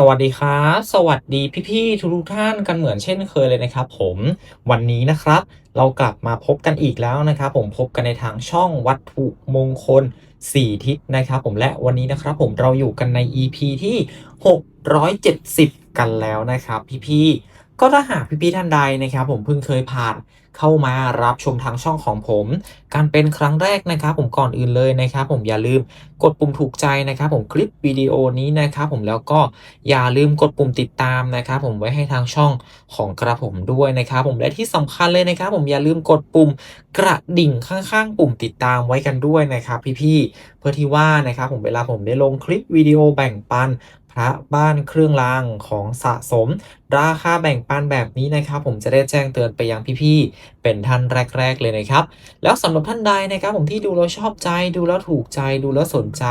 สวัสดีครับ สวัสดีพี่ๆทุกท่านกันเหมือนเช่นเคยเลยนะครับ ผมวันนี้นะครับ เรากลับมาพบกันอีกแล้วนะครับ ผมพบกันในทางช่องวัตถุมงคล 4 ทิศนะครับ ผมและวันนี้นะครับ ผมเราอยู่กันใน EP ที่ 670 กันแล้วนะครับ พี่ๆ ก็ถ้าหากพี่ๆท่านใดนะครับ ผมเพิ่งเคยผ่านเข้ามารับชมทางช่องของผม การเป็นครั้งแรกนะครับ ผมก่อนอื่นเลยนะครับ ผมอย่าลืมกดปุ่มถูกใจนะครับ ผมคลิปวิดีโอนี้นะครับ ผมแล้วก็อย่าลืมกดปุ่มติดตามนะครับผมไว้ให้ทางช่องของกระผมด้วยนะครับ ผมและที่สำคัญเลยนะครับ ผมอย่าลืมกดปุ่มกระดิ่งข้างๆ ปุ่มติดตามไว้กันด้วยนะครับ พี่ๆเพื่อที่ว่านะครับ ผมเวลาผมได้ลงคลิปวิดีโอแบ่งปัน ระบ้านเครื่องรางของสะสม ราคาแบ่งปันแบบนี้นะครับผมจะได้แจ้งเตือนไปยังพี่ๆ เป็นท่านแรก ๆ เลยนะครับ แล้วสำหรับท่านใดนะครับผมที่ดูแล้วชอบใจดูแล้วถูกใจดูแล้วสนใจ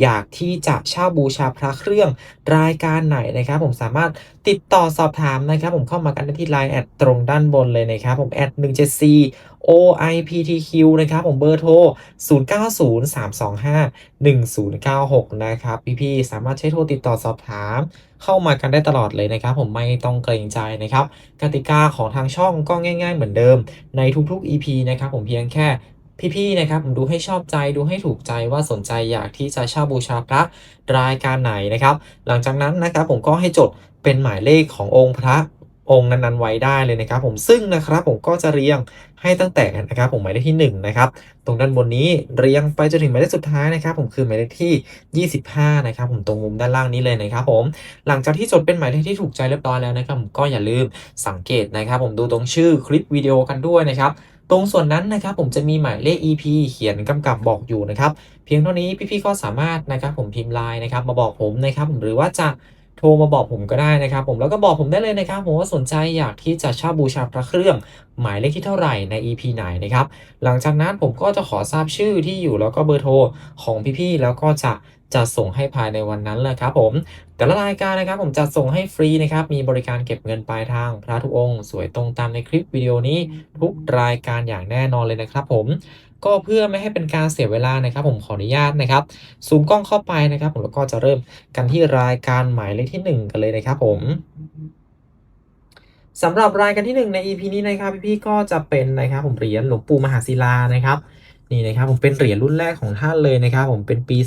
อยากที่จะเช่าบูชาพระเครื่องรายการไหนนะครับ ผมสามารถติดต่อสอบถามนะครับ ผมเข้ามากันได้ที่ Line แอดตรงด้านบนเลยนะครับผมแอด174 OIPTQ นะครับผมเบอร์โทร 0903251096 นะครับ พี่ๆ สามารถใช้โทรติดต่อสอบถาม เข้ามากันได้ตลอดเลยนะครับ ผมไม่ต้องเกรงใจนะครับ กติกาของทางช่องก็ง่ายๆเหมือนเดิม ในทุกๆ EP นะครับผมเพียงแค่พี่ๆ นะครับผมดูให้ชอบใจดูให้ถูกใจว่าสนใจอยากที่จะเช่าบูชาพระรายการไหนนะครับ หลังจากนั้นนะครับผมก็ให้จดเป็นหมายเลขขององค์พระองค์นั้นๆไว้ได้เลยนะครับ ผมซึ่งนะครับผมก็จะเรียง ให้ตั้งแต่นะครับผมหมายเลขที่1นะครับตรงด้านบนนี้เรียงไปจนถึงหมายเลขสุดท้ายนะครับผมคือหมายเลขที่ 25นะครับผมตรงมุมด้านล่างนี้เลยนะครับผมหลังจากที่จดเป็นหมายเลขที่ถูกใจเรียบร้อยแล้วนะครับผมก็อย่าลืมสังเกตนะครับ ผมดูตรงชื่อคลิปวิดีโอกันด้วยนะครับตรงส่วนนั้นนะครับผมจะมีหมายเลข EP เขียนกำกับบอกอยู่นะครับ เพียงเท่านี้พี่ๆก็สามารถนะครับผมพิมพ์ไลน์นะครับมาบอกผมนะครับผมหรือว่าจะ ทรมาบอกผมก็ได้นะครับผมแล้วก็บอกผมได้เลยนะครับผมว่าสนใจอยากที่จะเช่าบูชาพระเครื่องหมายเลขที่เท่าไหร่ใน EP ไหนนะครับหลังจากนั้นผมก็จะขอทราบชื่อที่อยู่แล้วก็เบอร์โทรของพี่ๆแล้วก็จะจะส่งให้ภายในวันนั้นแหละครับผม แต่ละรายการนะครับผมจะส่งให้ฟรีนะครับ มีบริการเก็บเงินปลายทางพระทุกองค์ สวยตรงตามในคลิปวิดีโอนี้ทุกรายการอย่างแน่นอนเลยนะครับผม ก็เพื่อไม่ให้เป็นการเสียเวลานะครับ ผมขออนุญาตนะครับซูมกล้องเข้าไปนะครับ ผมแล้วก็จะเริ่มกันที่รายการหมายเลขที่ 1 กันเลยนะครับผมสำหรับรายการที่ 1 ใน EP นี้นะครับพี่ๆก็จะเป็นนะครับผมเหรียญหลวงปู่มหาศิลานะครับนี่นะครับผมเป็นเหรียญรุ่นแรกของท่านเลยนะครับ ผมเป็นปี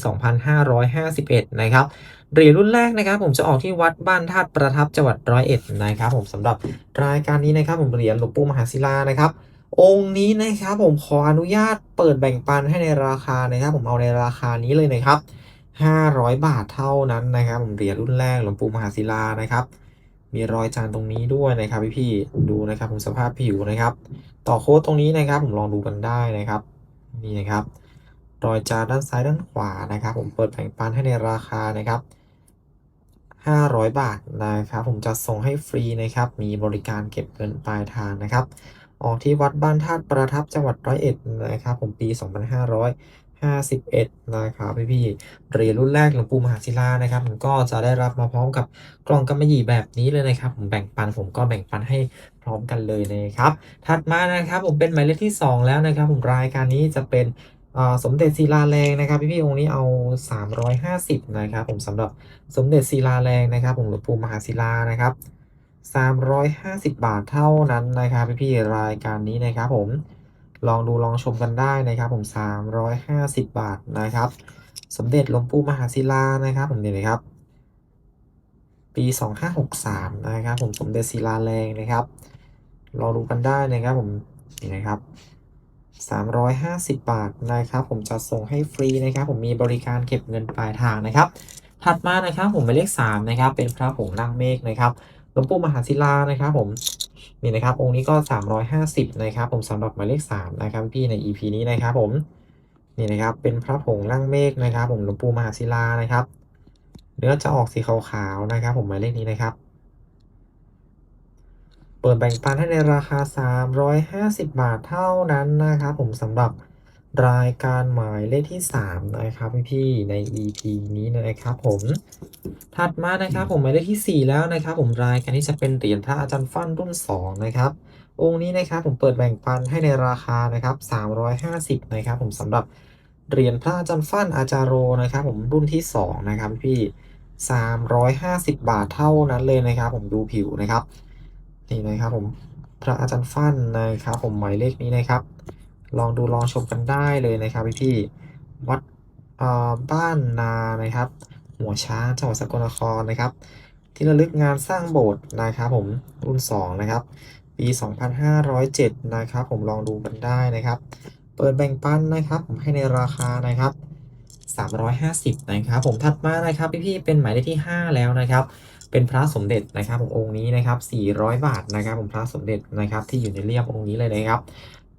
2551 นะครับเหรียญรุ่นแรกนะครับ ผมจะออกที่วัดบ้านธาตุประทับจังหวัดร้อยเอ็ดนะครับ ผมสำหรับรายการนี้นะครับ ผมเหรียญหลวงปู่มหาศิลานะครับ องค์นี้นะครับผมขออนุญาตเปิดแบ่งปันให้ในราคานะครับ ผมเอาในราคานี้เลยนะครับ500 บาทเท่านั้นนะครับผมเหรียญรุ่นแรกหลวงปู่มหาศิลานะครับ มีรอยจานตรงนี้ด้วยนะครับพี่ๆดูนะครับผมสภาพผิวนะครับ ต่อโค้ดตรงนี้นะครับผมลองดูกันได้นะครับ นี่นะครับ รอยจานด้านซ้ายด้านขวานะครับ ผมเปิดแบ่งปันให้ในราคานะครับ500 บาทนะครับ ผมจะส่งให้ฟรีนะครับ มีบริการเก็บเงินปลายทางนะครับ ออกที่วัดบ้านธาตุประทับจังหวัดร้อยเอ็ดนะครับผมปี 2551นะครับพี่พี่เหรียญรุ่นแรกหลวงปู่มหาศิลานะครับผมก็จะได้รับมาพร้อมกับกล่องกำมะหยี่แบบนี้เลยนะครับ ผมแบ่งปันผมก็แบ่งปันให้พร้อมกันเลยนะครับ ถัดมานะครับผมเป็นหมายเลขที่ 2 แล้วนะครับผมรายการนี้จะเป็นสมเด็จศิลาแรงนะครับพี่ๆองค์นี้เอา 350นะครับผมสำหรับสมเด็จศิลาแรงนะครับผมหลวงปู่มหาศิลานะครับ 350 บาทเท่านั้นนะครับพี่ๆรายการนี้นะครับผมลองดูลองชมกันได้นะครับผม 350 บาทนะครับ สมเด็จหลวงปู่มหาศิลานะครับผมนี่เลยครับ ปี 2563 นะครับผมสมเด็จศิลาแรงนะครับรอดูกันได้นะครับผมนี่นะครับ 350 บาทนะครับ ผมจะส่งให้ฟรีนะครับ ผมมีบริการเก็บเงินปลายทางนะครับ ถัดมานะครับผมหมายเลข3นะครับเป็นพระผงนั่งเมฆนะครับ ลวงปู่มหาศิลานะครับผมนี่นะครับองค์นี้ก็ 350นะครับผมสำหรับหมายเลข3นะครับพี่ใน EP นี้นะครับผมนี่นะครับเป็นพระผงนั่งเมฆนะครับ ผมหลวงปู่มหาศิลานะครับเนื้อจะออกสีขาวๆนะครับ ผมหมายเลขนี้นะครับ เปิดแบ่งปันให้ในราคา 350 บาทเท่านั้นนะครับผมสำหรับ รายการหมายเลขที่ 3 นะครับพี่ๆใน EP นี้นะครับผมถัดมานะครับผมหมายเลขที่ 4 แล้วนะครับ ผมรายการนี้จะเป็นเหรียญพระอาจารย์ฟั่นรุ่น 2 นะครับ องค์นี้นะครับผมเปิดแบ่งปันให้ในราคานะครับ350นะครับผมสำหรับเหรียญพระอาจารย์ฟั่นอาจารโรนะครับ ผมรุ่นที่ 2 นะครับพี่350 บาทเท่านั้นเลยนะครับ ผมดูผิวนะครับนี่นะครับผมพระอาจารย์ฟั่นนะครับ ผมหมายเลขนี้นะครับ ลองดูลองชมกันได้เลยนะครับพี่ๆวัดบ้านนานะครับ หัวช้างจังหวัดสกลนครนะครับ ที่ระลึกงานสร้างโบสถ์นะครับผมรุ่น 2 นะครับ ปี 2507 นะครับ ผมลองดูกันได้นะครับ เปิดแบ่งปันนะครับ ผมให้ในราคานะครับ 350 นะครับ ผมถัดมานะครับพี่ๆเป็นหมายเลขที่ 5 แล้วนะครับเป็นพระสมเด็จนะครับผมองค์นี้นะครับ 400 บาทนะครับผมพระสมเด็จนะครับที่อยู่ในเรียบองค์นี้เลยนะครับ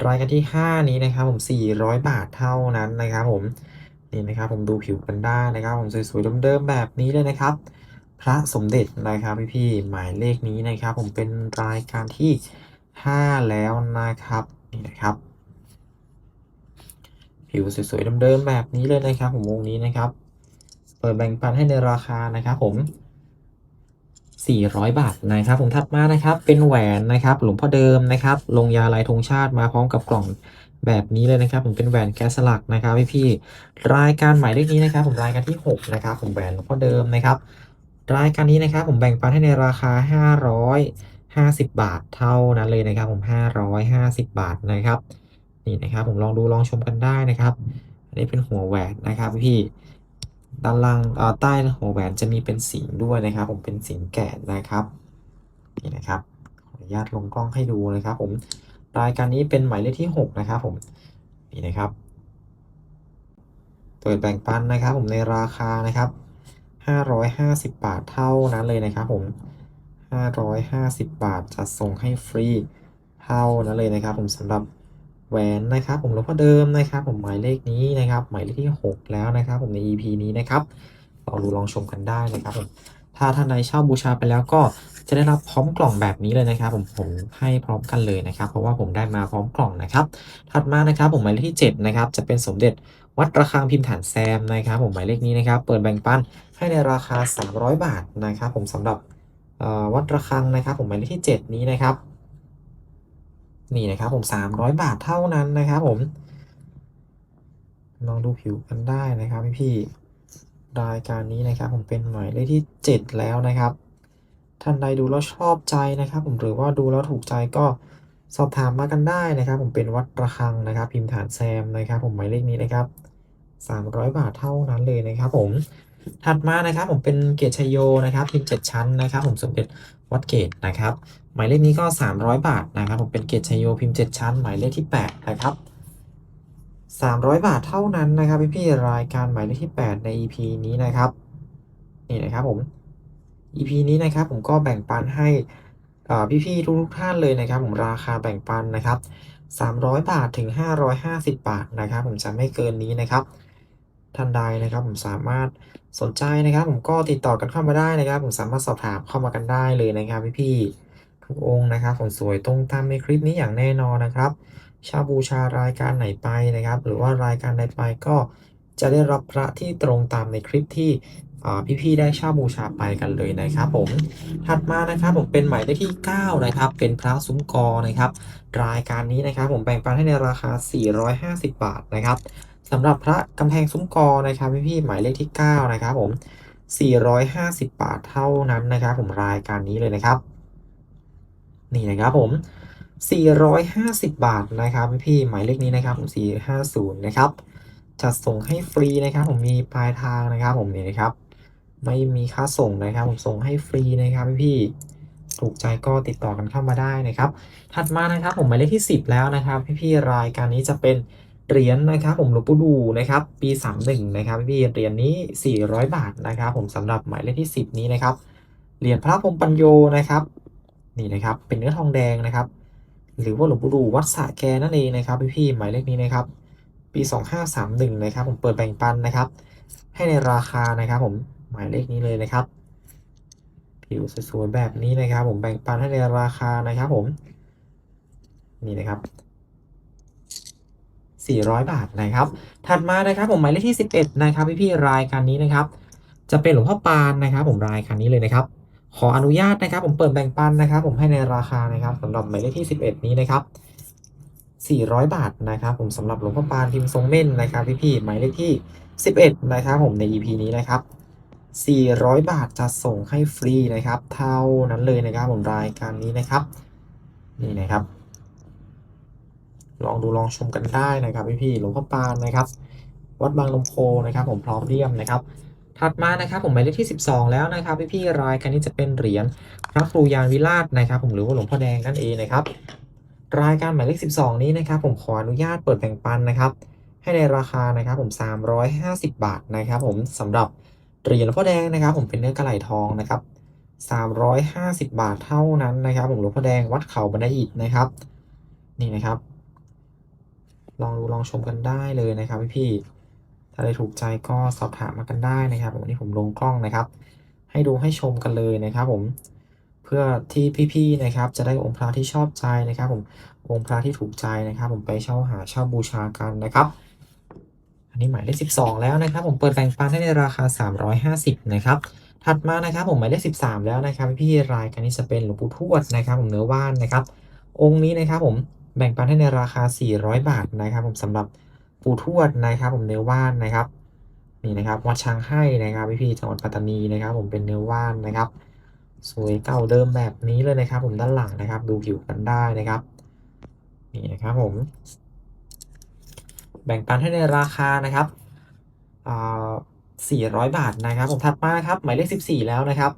รายการที่ 5 นี้นะครับผม 400 บาทเท่านั้นนะครับผมนี่นะครับผมดูผิวกันได้นะครับ ผมสวยๆเดิมๆแบบนี้เลยนะครับ พระสมเด็จนะครับพี่ๆหมายเลขนี้นะครับ ผมเป็นรายการที่ 5 แล้วนะครับนี่นะครับ ผิวสวยๆเดิมๆแบบนี้เลยนะครับ ผมวงนี้นะครับ เปิดแบ่งปันให้ในราคานะครับ ผม 400 บาทนะครับผมถัดมานะครับ เป็นแหวนนะครับ หลวงพ่อเดิมนะครับ ลงยาลายธงชาติมาพร้อมกับกล่องแบบนี้เลยนะครับ ผมเป็นแหวนแกะสลักนะครับพี่ๆรายการหมายเลขนี้นะครับ ผมรายการที่ 6 นะครับ ผมแหวนหลวงพ่อเดิมนะครับ รายการนี้นะครับ ผมแบ่งปันให้ในราคา 550 บาทเท่านั้นเลยนะครับ ผม 550 บาทนะครับนี่นะครับ ผมลองดูลองชมกันได้นะครับอันนี้เป็นหัวแหวนนะครับพี่ ด้านล่างอ่อใต้หัวแหวนจะมีเป็นสิงด้วยนะครับ ผมเป็นสิงแกะนะครับนี่นะครับขออนุญาตลงกล้องให้ดูนะครับ ผมรายการนี้เป็นหมายเลขที่ 6 นะครับ ผมนี่นะครับเปิดแบ่งปันนะครับ ผมในราคานะครับ550 บาทเท่านั้นเลยนะครับ ผม 550 บาทจะส่งให้ฟรีเท่านั้นเลยนะครับ ผมสำหรับ แหวนนะครับผมหลวงพ่อเดิมนะครับ ผมหมายเลขนี้นะครับ หมายเลขที่ 6 แล้วนะครับ ผมใน EP นี้นะครับลองดูลองชมกันได้นะครับผมถ้าท่านใดเช่าบูชาไปแล้วก็จะได้รับพร้อมกล่องแบบนี้เลยนะครับ ผมผมให้พร้อมกันเลยนะครับ เพราะว่าผมได้มาพร้อมกล่องนะครับ ถัดมานะครับผมหมายเลขที่ 7 นะครับ จะเป็นสมเด็จวัดระฆังพิมพ์ฐานแซมนะครับ ผมหมายเลขนี้นะครับ เปิดแบ่งปันให้ในราคา 300 บาทนะครับ ผมสำหรับวัดระฆังนะครับ ผมหมายเลขที่ 7 นี้นะครับ นี่นะครับผม300บาทเท่านั้นนะครับผม ลองดูผิวกันได้นะครับพี่พี่รายการนี้นะครับผมเป็นหมายเลขที่ 7 แล้วนะครับ ท่านใดดูแล้วชอบใจนะครับ ผมหรือว่าดูแล้วถูกใจก็สอบถามมากันได้นะครับ ผมเป็นวัดระฆังนะครับ พิมพ์ฐานแซมนะครับ ผมหมายเลขนี้นะครับ 300 บาทเท่านั้นเลยนะครับผม ถัดมานะครับผมเป็นเกตชัยโยนะครับพิมพ์7ชั้นนะครับ ผมสมเด็จวัดเกตนะครับ หมายเลขนี้ก็ 300 บาทนะครับ ผมเป็นเกตชัยโยพิมพ์7ชั้น หมายเลขที่ 8 นะครับ 300 บาทเท่านั้นนะครับพี่ๆรายการหมายเลขที่ 8 ใน EP นี้นะครับนี่นะครับผม EP นี้นะครับผมก็แบ่งปันให้อ่าพี่ๆทุกท่านเลยนะครับ ผมราคาแบ่งปันนะครับ 300 บาทถึง 550 บาทนะครับ ผมจะไม่เกินนี้นะครับ ท่านใดนะครับ ผมสามารถสนใจนะครับ ผมก็ติดต่อกันเข้ามาได้นะครับ ผมสามารถสอบถามเข้ามากันได้เลยนะครับพี่ๆทุกองค์นะครับผมสวยตรงตามในคลิปนี้อย่างแน่นอนนะครับชาบูชารายการไหนไปนะครับ หรือว่ารายการใดไปก็จะได้รับพระที่ตรงตามในคลิปที่อ่พี่ๆได้เช่าบูชาไปกันเลยนะครับผมถัดมานะครับผมเป็นหมายเลขที่ 9 นะครับ เป็นพระซุ้มกอนะครับ รายการนี้นะครับผมแบ่งปันให้ในราคา 450 บาทนะครับ สำหรับพระกำแพงซุ้มกอนะครับพี่ๆหมายเลขที่ 9 นะครับผม 450 บาทเท่านั้นนะครับผมรายการนี้เลยนะครับ นี่นะครับผม 450 บาทนะครับพี่ๆหมายเลขนี้นะครับผม450 นะครับจัดส่งให้ฟรีนะครับ ผมมีปลายทางนะครับ ผมนี่นะครับ ไม่มีค่าส่งนะครับ ผมส่งให้ฟรีนะครับพี่ๆถูกใจก็ติดต่อกันเข้ามาได้นะครับ ถัดมานะครับ ผมหมายเลขที่ 10 แล้วนะครับ พี่ๆรายการนี้จะเป็น เหรียญนะครับผมหลวงปู่ดูนะครับปี 31 นะครับพี่เหรียญนี้ 400 บาทนะครับผมสำหรับหมายเลขที่ 10 นี้นะครับเหรียญพระพรหมปัญโยนะครับนี่นะครับเป็นเนื้อทองแดงนะครับ หรือว่าหลวงปู่ดูวัดสะแกนั่นเองนะครับพี่ๆหมายเลขนี้นะครับปี 2531 นะครับผมเปิดแบ่งปันนะครับ ให้ในราคานะครับผมหมายเลขนี้เลยนะครับ ผิวสวยๆแบบนี้นะครับ ผมแบ่งปันให้ในราคานะครับผมนี่นะครับ 400 บาทนะครับ ถัดมานะครับผมหมายเลขที่ 11 นะครับพี่ๆรายการนี้นะครับ จะเป็นหลวงพ่อปานนะครับ ผมรายการนี้เลยนะครับ ขออนุญาตนะครับ ผมเปิดแบ่งปันนะครับ ผมให้ในราคานะครับสำหรับหมายเลขที่ 11 นี้นะครับ 400 บาทนะครับ ผมสำหรับหลวงพ่อปานพิมพ์ทรงเม่นนะครับพี่ๆหมายเลขที่ 11 นะครับ ผมใน EP นี้นะครับ400 บาทจะส่งให้ฟรีนะครับ เท่านั้นเลยนะครับ ผมรายการนี้นะครับ นี่นะครับ ลองดูลองชมกันได้นะครับพี่ๆหลวงพ่อปานนะครับ วัดบางลมโพนะครับ ผมพร้อมเรียมนะครับ ถัดมานะครับผมหมายเลขที่ 12 แล้วนะครับพี่ๆรายการนี้จะเป็นเหรียญพระครูยานวิราชนะครับ ผมหรือว่าหลวงพ่อแดงนั่นเองนะครับ รายการหมายเลข 12 นี้นะครับ ผมขออนุญาตเปิดแบ่งปันนะครับ ให้ในราคานะครับผม 350 บาทนะครับ ผมสำหรับเหรียญหลวงพ่อแดงนะครับ ผมเป็นเนื้อกระไหลทองนะครับ350 บาทเท่านั้นนะครับ ผมหลวงพ่อแดงวัดเขาบันไดอิฐนะครับ นี่นะครับ ลองดูลองชมกันได้เลยนะครับพี่ๆถ้าได้ถูกใจก็สอบถามมากันได้นะครับวันนี้ผมลงกล้องนะครับ ให้ดูให้ชมกันเลยนะครับ ผมเพื่อที่พี่ๆนะครับ จะได้องค์พระที่ชอบใจนะครับ ผมองค์พระที่ถูกใจนะครับ ผมไปเช่าหาเช่าบูชากันนะครับ อันนี้หมายเลข12 แล้วนะครับ ผมเปิดแบ่งปันให้ในราคา 350 นะครับถัดมานะครับผมหมายเลข13 แล้วนะครับ พี่รายการนี้จะเป็นหลวงปู่ทวดนะครับ ผมเนื้อว่านนะครับ องค์นี้นะครับผม แบ่งปันให้ในราคา 400 บาทนะครับ ผมสำหรับปู่ทวดนะครับ ผมเนื้อว่านนะครับนี่นะครับวัดช้างให้นะครับพี่ๆจังหวัดปัตตานีนะครับ ผมเป็นเนื้อว่านนะครับ สวยเก่าเดิมแบบนี้เลยนะครับ ผมด้านหลังนะครับ ดูผิวกันได้นะครับนี่นะครับผม แบ่งปันให้ในราคานะครับอ่า400 บาทนะครับ ผมถัดมาครับหมายเลข 14 แล้วนะครับ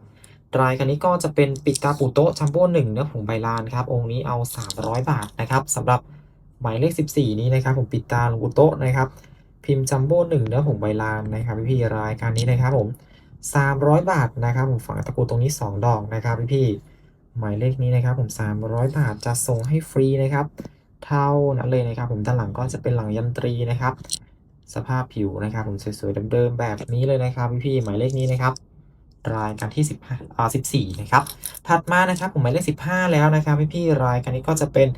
รายการนี้ก็จะเป็นปิดตาปูโต๊ะจัมโบ้หนึ่งเนื้อผงใบลานครับ องค์นี้เอา 300 บาทนะครับสำหรับหมายเลข 14 นี้นะครับ ผมปิดตาหลวงปู่โต๊ะนะครับ พิมพ์จัมโบ้หนึ่งเนื้อผงใบลานนะครับพี่ๆรายการนี้นะครับผม 300 บาทนะครับ ผมฝังตะกรุดตรงนี้ 2 ดอกนะครับพี่ๆหมายเลขนี้นะครับ ผม 300 บาทจะส่งให้ฟรีนะครับ เท่านั้นเลยนะครับ ผมด้านหลังก็จะเป็นหลังยันตรีนะครับ สภาพผิวนะครับ ผมสวยๆเดิมๆแบบนี้เลยนะครับพี่ๆหมายเลขนี้นะครับ รายการที่15อ่า14 นะครับ ถัดมานะครับผมหมายเลข15 แล้วนะครับพี่ๆรายการนี้ก็จะเป็น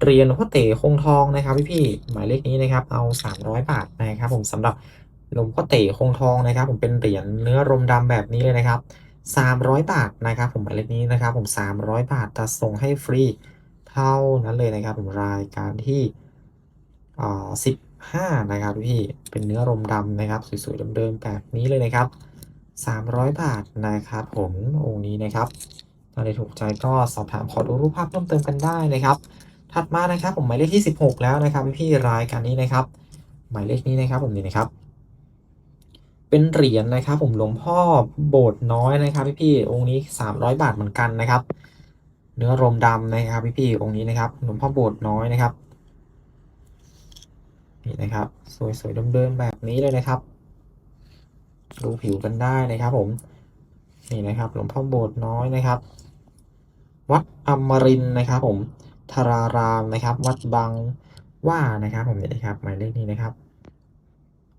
เหรียญหลวงพ่อเต๋คงทองนะครับพี่ๆหมายเลขนี้นะครับเอา 300 บาทนะครับผมสำหรับหลวงพ่อเต๋คงทองนะครับ ผมเป็นเหรียญเนื้อรมดำแบบนี้เลยนะครับ 300 บาทนะครับ ผมหมายเลขนี้นะครับ ผม 300 บาทจะส่งให้ฟรีเท่านั้นเลยนะครับ ผมรายการที่อ่า15 นะครับพี่เป็นเนื้อรมดำนะครับ สวยๆเดิมๆแบบนี้เลยนะครับ 300 บาทนะครับผมองค์นี้นะครับถ้าได้ถูกใจก็สอบถามขอดูรูปภาพเพิ่มเติมกันได้นะครับ ถัดมานะครับผมหมายเลขที่ 16 แล้วนะครับพี่รายการนี้นะครับ หมายเลขนี้นะครับผมนี่นะครับ เป็นเหรียญนะครับ ผมหลวงพ่อโบสถ์น้อยนะครับพี่ๆองค์นี้ 300 บาทเหมือนกันนะครับ เนื้อรมดำนะครับพี่ๆองค์นี้นะครับหลวงพ่อโบสถ์น้อยนะครับนี่นะครับ สวยๆเดิมๆแบบนี้เลยนะครับ ดูผิวกันได้นะครับผม นี่นะครับ หลวงพ่อโบสถ์น้อยนะครับ วัดอมรินนะครับผมธารารามนะครับ วัดบางว่านะครับ ผมนี่นะครับ หมายเลขนี้นะครับ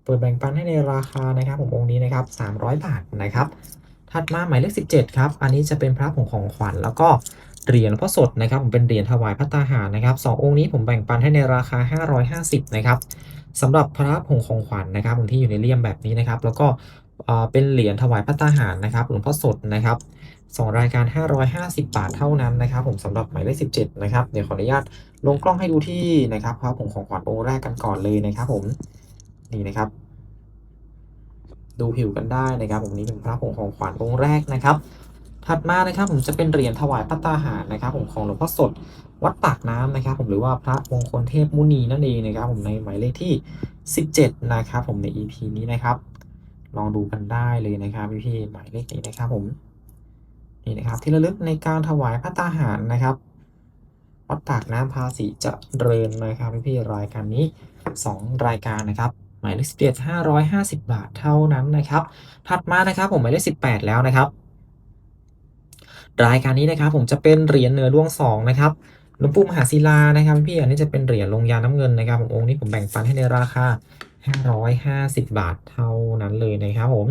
เปิดแบ่งปันให้ในราคานะครับ ผมองค์นี้นะครับ 300 บาทนะครับ ถัดมาหมายเลข 17 ครับ อันนี้จะเป็นพระผงของขวัญแล้วก็เหรียญพ่อสดนะครับ ผมเป็นเหรียญถวายพระตาหารนะครับสององค์นี้ผมแบ่งปันให้ในราคา 550 นะครับสำหรับพระผงของขวัญนะครับผมที่อยู่ในเลี่ยมแบบนี้นะครับ แล้วก็ เป็นเหรียญถวายพระตาหารนะครับหลวงพ่อสดนะครับสองรายการ 550 บาทเท่านั้นนะครับผมสำหรับหมายเลข 17 นะครับ เดี๋ยวขออนุญาตลงกล้องให้ดูที่นะครับพระผงของขวัญองค์แรกกันก่อนเลยนะครับผมนี่นะครับ ดูผิวกันได้นะครับ ผมนี้เป็นพระผงของขวัญองค์แรกนะครับ ถัดมานะครับผมจะเป็นเหรียญถวายพระตาหารนะครับ ผมของหลวงพ่อสดวัดปากน้ำนะครับ ผมหรือว่าพระมงคลเทพมุนีนั่นเองนะครับ ผมในหมายเลขที่ 17 นะครับ ผมใน EP นี้นะครับ ลองดูกันได้เลยนะครับพี่ๆหมายเลขนี้นะครับผมนี่นะครับที่ระลึกในการถวายพระตาหารนะครับวัดปากน้ำภาษีจะเริญนะครับพี่ๆรายการนี้ 2 รายการนะครับหมายเลข17 550บาทเท่านั้นนะครับ ถัดมานะครับผมหมายเลข18แปดแล้วนะครับ รายการนี้นะครับผมจะเป็นเหรียญเหนือดวงสองนะครับหลวงปู่มหาศิลานะครับพี่อันนี้จะเป็นเหรียญลงยาน้ำเงินนะครับผมองค์นี้ผมแบ่งปันให้ในราคา 550 บาทเท่านั้นเลยนะครับผม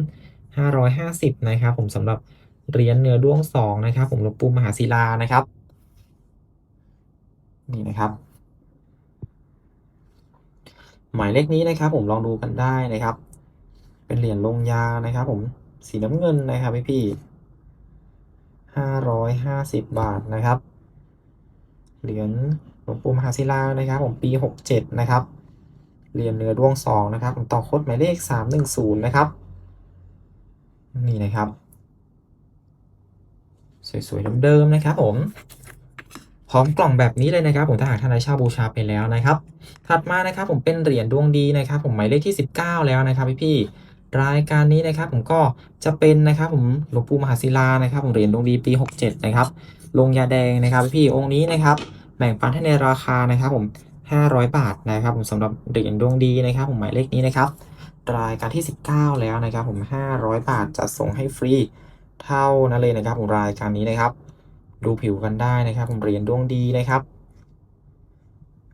550 นะครับผมสำหรับเหรียญเนื้อด้วงสองนะครับ ผมหลวงปู่มหาศิลานะครับ นี่นะครับ หมายเลขนี้นะครับ ผมลองดูกันได้นะครับ เป็นเหรียญลงยานะครับ ผมสีน้ำเงินนะครับพี่พี่ห้าร้อยห้าสิบบาทนะครับ เหรียญหลวงปู่มหาศิลานะครับ ผมปีหกเจ็ดนะครับ เหรียญเนื้อดวงสองนะครับผมต่อโคดหมายเลขสามหนึ่งศูนย์นะครับ นี่นะครับ สวยๆเดิมๆนะครับ ผมพร้อมกล่องแบบนี้เลยนะครับ ผมถ้าหากท่านใดเช่าบูชาไปแล้วนะครับ ถัดมานะครับผมเป็นเหรียญดวงดีนะครับ ผมหมายเลขที่ 19 แล้วนะครับพี่ๆรายการนี้นะครับ ผมก็จะเป็นนะครับ ผมหลวงปู่มหาศิลานะครับ ผมเหรียญดวงดีปี 67 นะครับลงยาแดงนะครับ พี่ๆองค์นี้นะครับแบ่งปันให้ในราคานะครับ ผม 500 บาทนะครับผมสำหรับเหรียญดวงดีนะครับ ผมหมายเลขนี้นะครับ รายการที่ 19 แล้วนะครับ ผม 500 บาทจะส่งให้ฟรีเท่านั้นเลยนะครับ ผมรายการนี้นะครับ ดูผิวกันได้นะครับ ผมเหรียญดวงดีนะครับ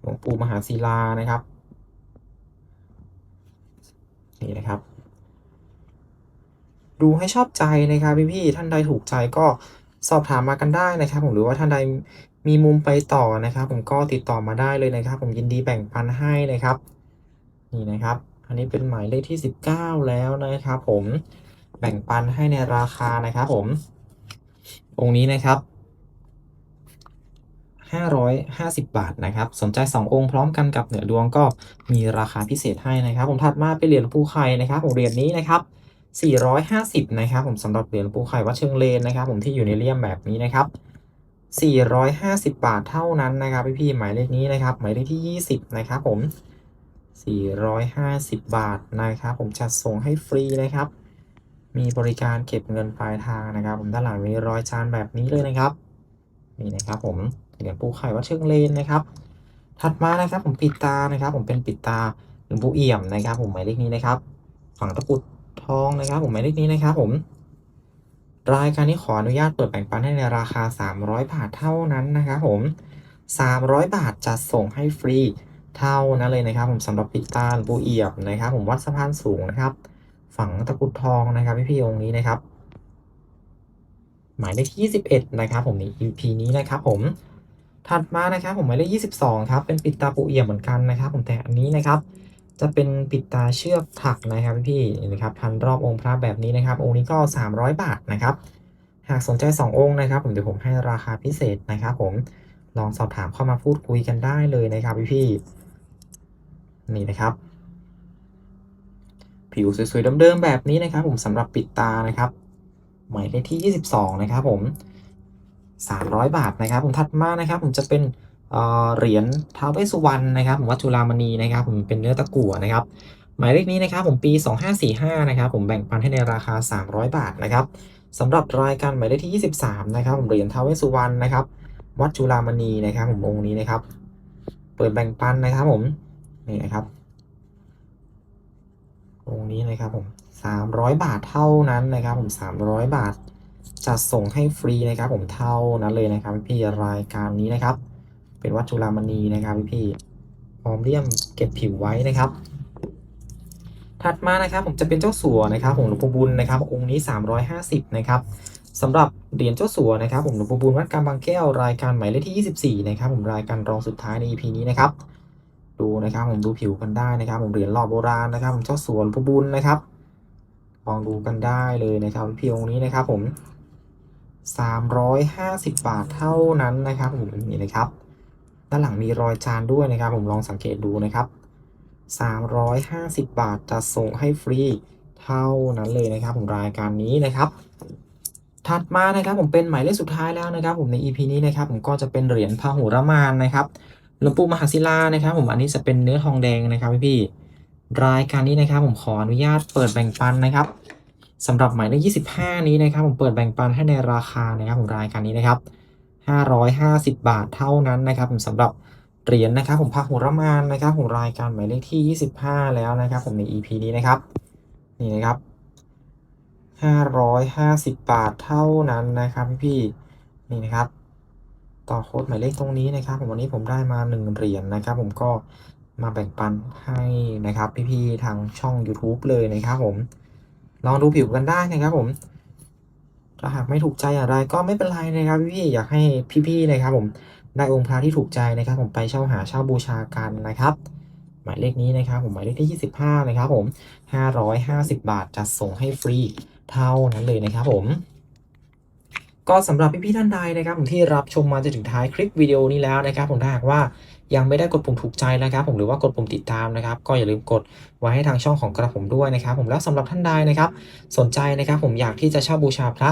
หลวงปู่มหาศิลานะครับนี่นะครับ ดูให้ชอบใจนะครับพี่ๆท่านใดถูกใจก็สอบถามมากันได้นะครับ ผมหรือว่าท่านใด มีมุมไปต่อนะครับ ผมก็ติดต่อมาได้เลยนะครับ ผมยินดีแบ่งปันให้นะครับ นี่นะครับ อันนี้เป็นหมายเลขที่ 19 แล้วนะครับผมแบ่งปันให้ในราคานะครับผมองค์นี้นะครับ550 บาทนะครับ สนใจ 2 องค์พร้อมกันกับเหนือดวงก็มีราคาพิเศษให้นะครับ ผมถัดมาเป็นเหรียญปูไข่นะครับผมเหรียญนี้นะครับ 450 นะครับ ผมสำหรับเหรียญปูไข่วัดเชิงเลนนะครับ ผมที่อยู่ในเลี่ยมแบบนี้นะครับ 450 บาทเท่านั้นนะครับพี่ๆหมายเลขนี้นะครับ หมายเลขที่ 20 นะครับผม 450 บาทนะครับ ผมจัดส่งให้ฟรีนะครับ มีบริการเก็บเงินปลายทางนะครับ ผมด้านหลังมีรอยจานแบบนี้เลยนะครับนี่นะครับผมเหรียญปูไข่วัดเชิงเลนนะครับ ถัดมานะครับผมปิดตานะครับ ผมเป็นปิดตาหลวงปู่เอี่ยมนะครับ ผมหมายเลขนี้นะครับ ฝั่งตะกุดทองนะครับ ผมหมายเลขนี้นะครับ ผม รายการนี้ขออนุญาตเปิดแบ่งปันให้ในราคา 300 บาทเท่านั้นนะครับผม 300 บาทจะส่งให้ฟรีเท่านั้นเลยนะครับ ผมสำหรับปิดตาลวงปู่เอียมนะครับ ผมวัดสะพานสูงนะครับ ฝั่งตะกรุดทองนะครับพี่ๆองค์นี้นะครับ หมายเลขที่21 นะครับ ผมใน EP นี้นะครับ ผมถัดมานะครับ ผมหมายเลข22 ครับ เป็นปิดตาปูเอียมเหมือนกันนะครับ ผมแต่อันนี้นะครับ จะเป็นปิดตาเชือกถักนะครับพี่นะครับพันรอบองค์พระแบบนี้นะครับ องค์นี้ก็ 300 บาทนะครับ หากสนใจ 2 องค์นะครับ ผมเดี๋ยวผมให้ราคาพิเศษนะครับ ผมลองสอบถามเข้ามาพูดคุยกันได้เลยนะครับพี่ๆนี่นะครับ ผิวสวยๆเดิมๆแบบนี้นะครับ ผมสำหรับปิดตานะครับ หมายเลขที่ 22 นะครับ ผม 300 บาทนะครับ ผมถัดมานะครับ ผมจะเป็น เหรียญท้าวเวสสุวรรณนะครับผมวัดจุฬามณีนะครับผมเป็นเนื้อตะกั่วนะครับหมายเลขนี้นะครับผมปี 2545นะครับผมแบ่งปันให้ในราคา 300 บาทนะครับสำหรับรายการหมายเลขที่ 23นะครับผมเหรียญท้าวเวสสุวรรณนะครับวัดจุฬามณีนะครับผมองค์นี้นะครับ เปิดแบ่งปันนะครับผมนี่นะครับองค์นี้นะครับผม 300 บาทเท่านั้นนะครับผม 300 บาทจัดส่งให้ฟรีนะครับผมเท่านั้นเลยนะครับพี่รายการนี้นะครับ เป็นวัดจุฬามณีนะครับพี่พร้อมเลี่ยมเก็บผิวไว้นะครับ ถัดมานะครับผมจะเป็นเจ้าสัวนะครับผมหลวงปู่บุญนะครับ องค์นี้ 350 นะครับสำหรับเหรียญเจ้าสัวนะครับ ผมหลวงปู่บุญวัดกำบางแก้วรายการหมายเลขที่ 24 นะครับ ผมรายการรองสุดท้ายใน EP นี้นะครับ ดูนะครับผมดูผิวกันได้นะครับ ผมเหรียญหล่อโบราณนะครับ ผมเจ้าสัวหลวงปู่บุญนะครับลองดูกันได้เลยนะครับพี่องค์นี้นะครับผม 350 บาทเท่านั้นนะครับผมนี่นะครับ ด้านหลังมีรอยจานด้วยนะครับ ผมลองสังเกตดูนะครับ 350 บาทจะส่งให้ฟรีเท่านั้นเลยนะครับ ผมรายการนี้นะครับ ถัดมานะครับผมเป็นหมายเลขสุดท้ายแล้วนะครับ ผมใน EP นี้นะครับ ผมก็จะเป็นเหรียญพหุรมานนะครับหลวงปู่มหาศิลานะครับ ผมอันนี้จะเป็นเนื้อทองแดงนะครับพี่พี่รายการนี้นะครับ ผมขออนุญาตเปิดแบ่งปันนะครับสำหรับหมายเลข25 นี้นะครับ ผมเปิดแบ่งปันให้ในราคานะครับ ผมรายการนี้นะครับ 550 บาทเท่านั้นนะครับผมสำหรับเหรียญนะครับผมพหุรมานนะครับผมรายการหมายเลขที่ 25 แล้วนะครับผมใน EP นี้นะครับนี่นะครับ550 บาทเท่านั้นนะครับพี่ๆนี่นะครับ ต่อโค้ดหมายเลขตรงนี้นะครับ ผมวันนี้ผมได้มา1เหรียญนะครับ ผมก็มาแบ่งปันให้นะครับ พี่ๆทางช่อง YouTube เลยนะครับ ผมลองดูผิวกันได้นะครับ ผม ถ้าหากไม่ถูกใจอะไรก็ไม่เป็นไรนะครับพี่ๆอยากให้พี่ๆนะครับ ผมได้องค์พระที่ถูกใจนะครับ ผมไปเช่าหาเช่าบูชากันนะครับ หมายเลขนี้นะครับผมหมายเลขที่ 25 นะครับผม 550 บาทจะส่งให้ฟรีเท่านั้นเลยนะครับผมก็สำหรับพี่ๆท่านใดนะครับผมที่รับชมมาจนถึงท้ายคลิปวิดีโอนี้แล้วนะครับผมถ้าหากว่า ยังไม่ได้กดปุ่มถูกใจนะครับ ผมหรือว่ากดปุ่มติดตามนะครับ ก็อย่าลืมกดไว้ให้ทางช่องของกระผมด้วยนะครับ ผมแล้วสำหรับท่านใดนะครับ สนใจนะครับผมอยากที่จะเช่าบูชาพระ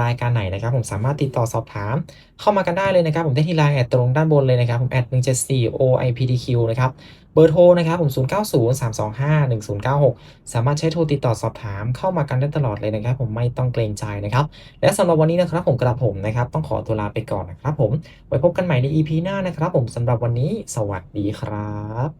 รายการไหนนะครับ ผมสามารถติดต่อสอบถาม เข้ามากันได้เลยนะครับ ผมได้ที่ไลน์แอดตรงด้านบนเลยนะครับผมแอด 174OIPDQ นะครับ เบอร์โทรนะครับผม 0903251096 สามารถใช้โทรติดต่อสอบถามเข้ามากันได้ตลอดเลยนะครับ ผมไม่ต้องเกรงใจนะครับ และสำหรับวันนี้นะครับผมกระผมนะครับ ต้องขอตัวลาไปก่อนนะครับผม ไว้พบกันใหม่ใน EP หน้านะครับ ผมสำหรับวันนี้ สวัสดีครับ